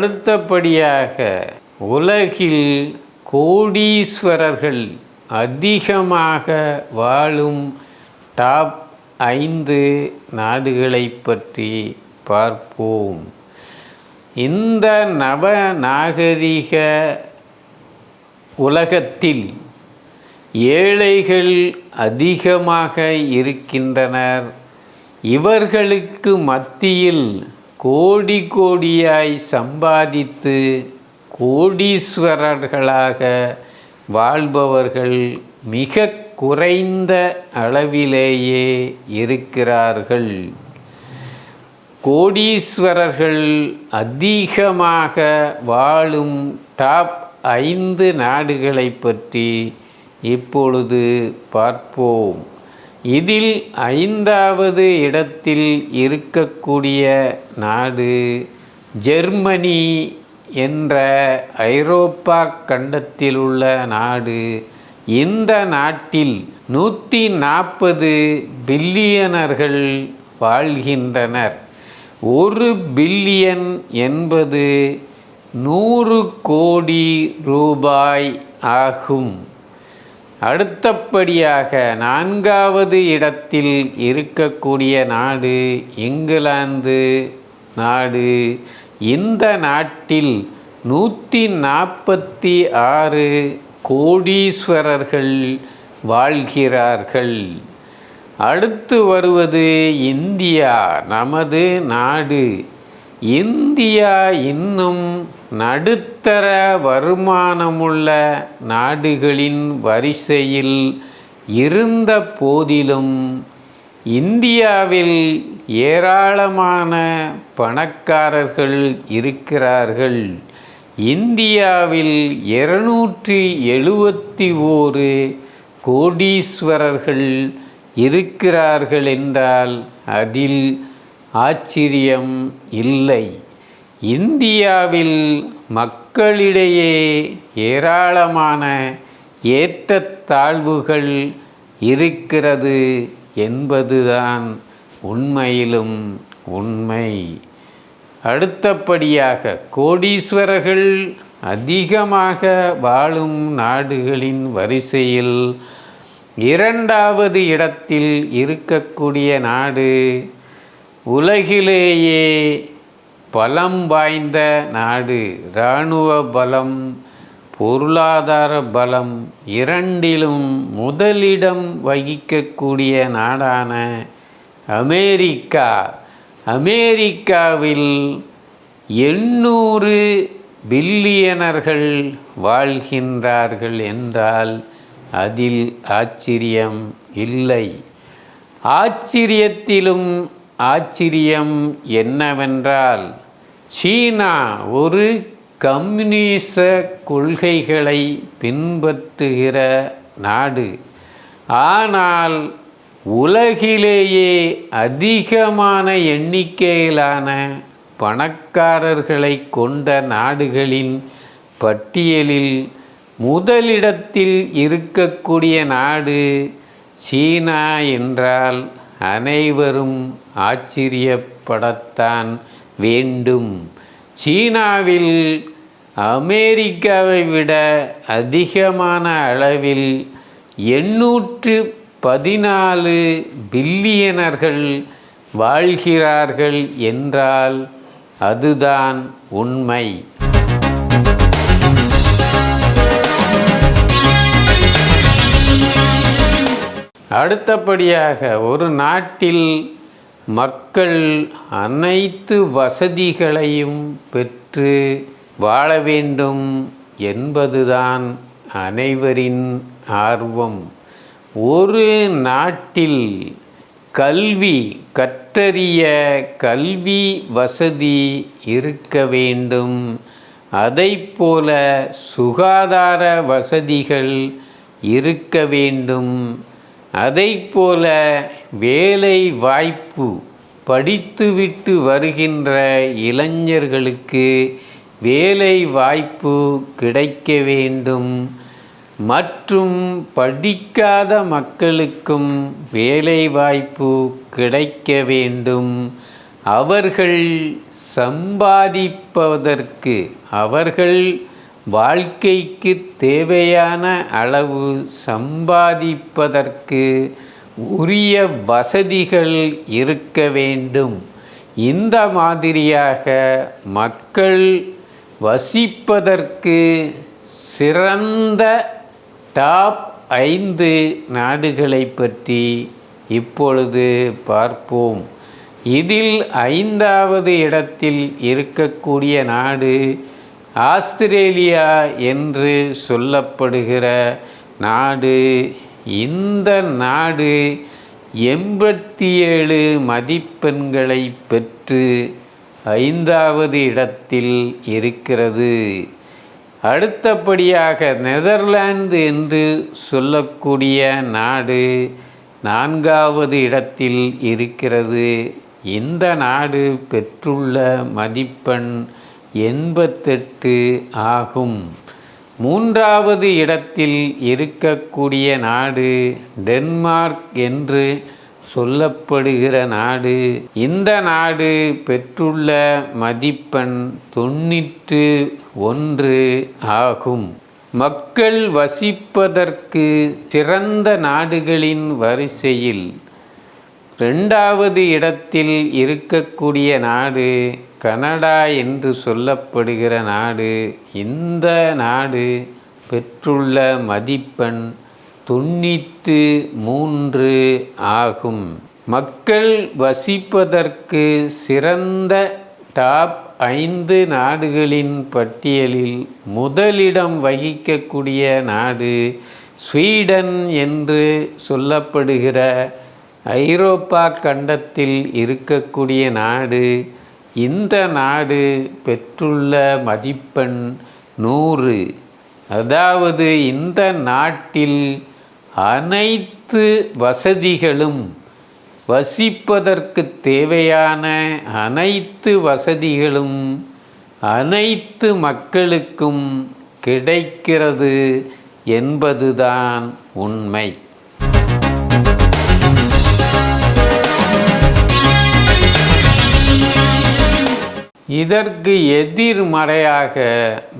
அடுத்தபடியாக உலகில் கோடீஸ்வரர்கள் அதிகமாக வாழும் டாப் ஐந்து நாடுகளை பற்றி பார்ப்போம். இந்த நவ நாகரிக உலகத்தில் ஏழைகள் அதிகமாக இருக்கின்றனர். இவர்களுக்கு மத்தியில் கோடி கோடியாய் சம்பாதித்து கோடீஸ்வரர்களாக வாழ்பவர்கள் மிக குறைந்த அளவிலேயே இருக்கிறார்கள். கோடீஸ்வரர்கள் அதிகமாக வாழும் டாப் ஐந்து நாடுகளை பற்றி இப்பொழுது பார்ப்போம். இதில் ஐந்தாவது இடத்தில் இருக்கக்கூடிய நாடு ஜெர்மனி என்ற ஐரோப்பா கண்டத்தில் உள்ள நாடு. இந்த நாட்டில் நூற்றி நாற்பது பில்லியனர்கள் வாழ்கின்றனர். ஒரு பில்லியன் என்பது நூறு கோடி ரூபாய் ஆகும். அடுத்தபடியாக நான்காவது இடத்தில் இருக்கக்கூடிய நாடு இங்கிலாந்து நாடு. இந்த நாட்டில் நூற்றி நாற்பத்தி ஆறு கோடீஸ்வரர்கள் வாழ்கிறார்கள். அடுத்து வருவது இந்தியா நமது நாடு. இந்தியா இன்னும் நடுத்தர வருமானமுள்ள நாடுகளின் வரிசையில் இருந்த போதிலும் இந்தியாவில் ஏராளமான பணக்காரர்கள் இருக்கிறார்கள். இந்தியாவில் இருநூற்றி எழுபத்தி ஓரு கோடீஸ்வரர்கள் இருக்கிறார்கள் என்றால் அதில் ஆச்சரியம் இல்லை. இந்தியாவில் மக்களிடையே ஏராளமான ஏற்றத்தாழ்வுகள் இருக்கிறது என்பதுதான் உண்மையிலும் உண்மை. அடுத்தபடியாக கோடீஸ்வரர்கள் அதிகமாக வாழும் நாடுகளின் வரிசையில் இரண்டாவது இடத்தில் இருக்கக்கூடிய நாடு உலகிலேயே பலம் வாய்ந்த நாடு இராணுவ பலம் பொருளாதார பலம் இரண்டிலும் முதலிடம் வகிக்கக்கூடிய நாடான அமெரிக்கா. அமெரிக்காவில் எண்ணூறு பில்லியனர்கள் வாழ்கின்றார்கள் என்றால் அதில் ஆச்சரியம் இல்லை. ஆச்சரியத்திலும் ஆச்சரியம் என்னவென்றால் சீனா ஒரு கம்யூனிச கொள்கைகளை பின்பற்றுகிற நாடு. ஆனால் உலகிலேயே அதிகமான எண்ணிக்கையிலான பணக்காரர்களை கொண்ட நாடுகளின் பட்டியலில் முதலிடத்தில் இருக்கக்கூடிய நாடு சீனா என்றால் அனைவரும் ஆச்சரியப்படத்தான் வேண்டும். சீனாவில் அமெரிக்காவை விட அதிகமான அளவில் எண்ணூற்று பதினாலு பில்லியனர்கள் வாழ்கிறார்கள் என்றால் அதுதான் உண்மை. அடுத்தபடியாக ஒரு நாட்டில் மக்கள் அனைத்து வசதிகளையும் பெற்று வாழ வேண்டும் என்பதுதான் அனைவரின் ஆர்வம். ஒரு நாட்டில் கல்வி கற்றறிய கல்வி வசதி இருக்க வேண்டும். அதைப்போல சுகாதார வசதிகள் இருக்க வேண்டும். அதைப்போல வேலை வாய்ப்பு படித்துவிட்டு வருகின்ற இளைஞர்களுக்கு வேலை வாய்ப்பு கிடைக்க வேண்டும். மற்றும் படிக்காத மக்களுக்கும் வேலை வாய்ப்பு கிடைக்க வேண்டும். அவர்கள் சம்பாதிப்பதற்கு அவர்கள் வாழ்க்கைக்கு தேவையான அளவு சம்பாதிப்பதற்கு உரிய வசதிகள் இருக்க வேண்டும். இந்த மாதிரியாக மக்கள் வசிப்பதற்கு சிறந்த டாப் ஐந்து நாடுகளை பற்றி இப்பொழுது பார்ப்போம். இதில் ஐந்தாவது இடத்தில் இருக்கக்கூடிய நாடு ஆஸ்திரேலியா என்று சொல்லப்படுகிற நாடு இந்த நாடு எண்பத்தி ஏழு மதிப்பெண்களை பெற்று ஐந்தாவது இடத்தில் இருக்கிறது. அடுத்தபடியாக நெதர்லாந்து என்று சொல்லக்கூடிய நாடு நான்காவது இடத்தில் இருக்கிறது. இந்த நாடு பெற்றுள்ள மதிப்பெண் எண்பத்தெட்டு ஆகும். மூன்றாவது இடத்தில் இருக்கக்கூடிய நாடு டென்மார்க் என்று சொல்லப்படுகிற நாடு. இந்த நாடு பெற்றுள்ள மதிப்பெண் தொண்ணூற்று ஒன்று ஆகும். மக்கள் வசிப்பதற்கு சிறந்த நாடுகளின் வரிசையில் ரெண்டாவது இடத்தில் இருக்கக்கூடிய நாடு கனடா என்று சொல்லப்படுகிற நாடு இந்த நாடு பெற்றுள்ள மதிப்பெண் தொண்ணூற்று மூன்று ஆகும். மக்கள் வசிப்பதற்கு சிறந்த டாப் ஐந்து நாடுகளின் பட்டியலில் முதலிடம் வகிக்கக்கூடிய நாடு ஸ்வீடன் என்று சொல்லப்படுகிற ஐரோப்பா கண்டத்தில் இருக்கக்கூடிய நாடு இந்த நாடு பெற்றுள்ள மதிப்பெண் நூறு. அதாவது இந்த நாட்டில் அனைத்து வசதிகளும் வசிப்பதற்கு தேவையான அனைத்து வசதிகளும் அனைத்து மக்களுக்கும் கிடைக்கிறது என்பதுதான் உண்மை. இதற்கு எதிர்மறையாக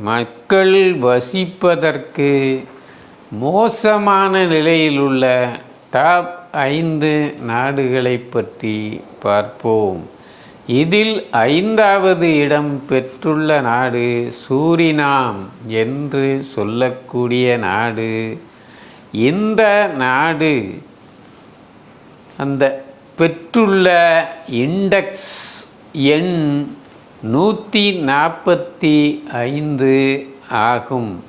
மக்கள் வசிப்பதற்கு மோசமான நிலையில் உள்ள டாப் ஐந்து நாடுகளை பற்றி பார்ப்போம். இதில் ஐந்தாவது இடம் பெற்றுள்ள நாடு சூரினாம் என்று சொல்லக்கூடிய நாடு. இந்த நாடு அந்த பெற்றுள்ள இண்டெக்ஸ் எண் நூற்றி நாற்பத்தி ஐந்து ஆகும்.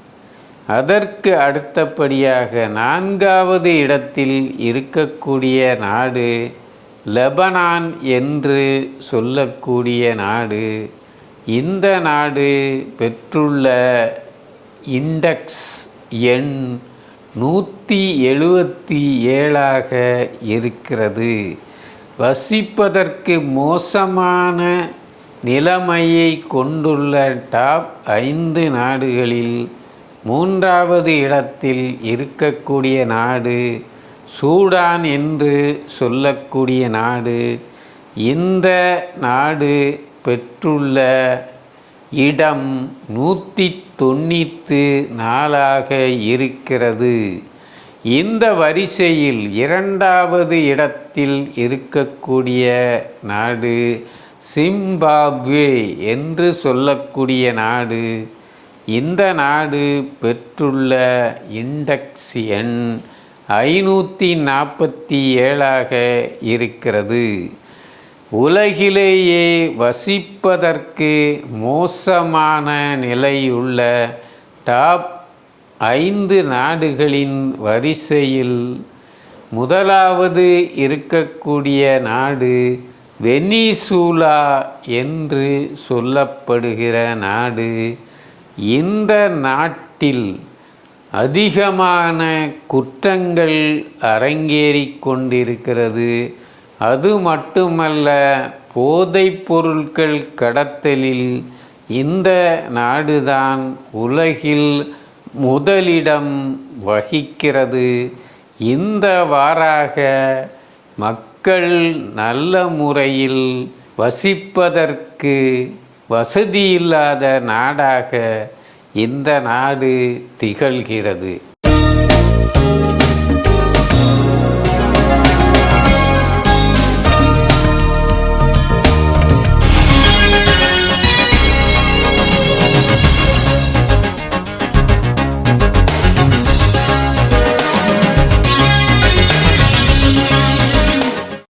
அதற்கு அடுத்தபடியாக நான்காவது இடத்தில் இருக்கக்கூடிய நாடு லெபனான் என்று சொல்லக்கூடிய நாடு. இந்த நாடு பெற்றுள்ள இண்டெக்ஸ் எண் நூற்றி எழுபத்தி ஏழாக இருக்கிறது. வசிப்பதற்கு மோசமான நிலைமையை கொண்டுள்ள டாப் ஐந்து நாடுகளில் மூன்றாவது இடத்தில் இருக்கக்கூடிய நாடு சூடான் என்று சொல்லக்கூடிய நாடு. இந்த நாடு பெற்றுள்ள இடம் நூற்றி தொண்ணூற்று நாளாக இருக்கிறது. இந்த வரிசையில் இரண்டாவது இடத்தில் இருக்கக்கூடிய நாடு சிம்பாப்வே என்று சொல்லக்கூடிய நாடு இந்த நாடு பெற்றுள்ள இண்டெக்ஸ் எண் ஐநூற்றி நாற்பத்தி ஏழாக இருக்கிறது. உலகிலேயே வசிப்பதற்கு மோசமான நிலையுள்ள டாப் ஐந்து நாடுகளின் வரிசையில் முதலாவது இருக்கக்கூடிய நாடு வெனிசூலா என்று சொல்லப்படுகிற நாடு இந்த நாட்டில் அதிகமான குற்றங்கள் அரங்கேறி கொண்டிருக்கிறது. அது மட்டுமல்ல போதைப் பொருட்கள் கடத்தலில் இந்த நாடுதான் உலகில் முதலிடம் வகிக்கிறது. இந்த வாராக மக்கள் நல்ல முறையில் வசிப்பதற்கு வசதியில்லாத நாடாக இந்த நாடு திகழ்கிறது.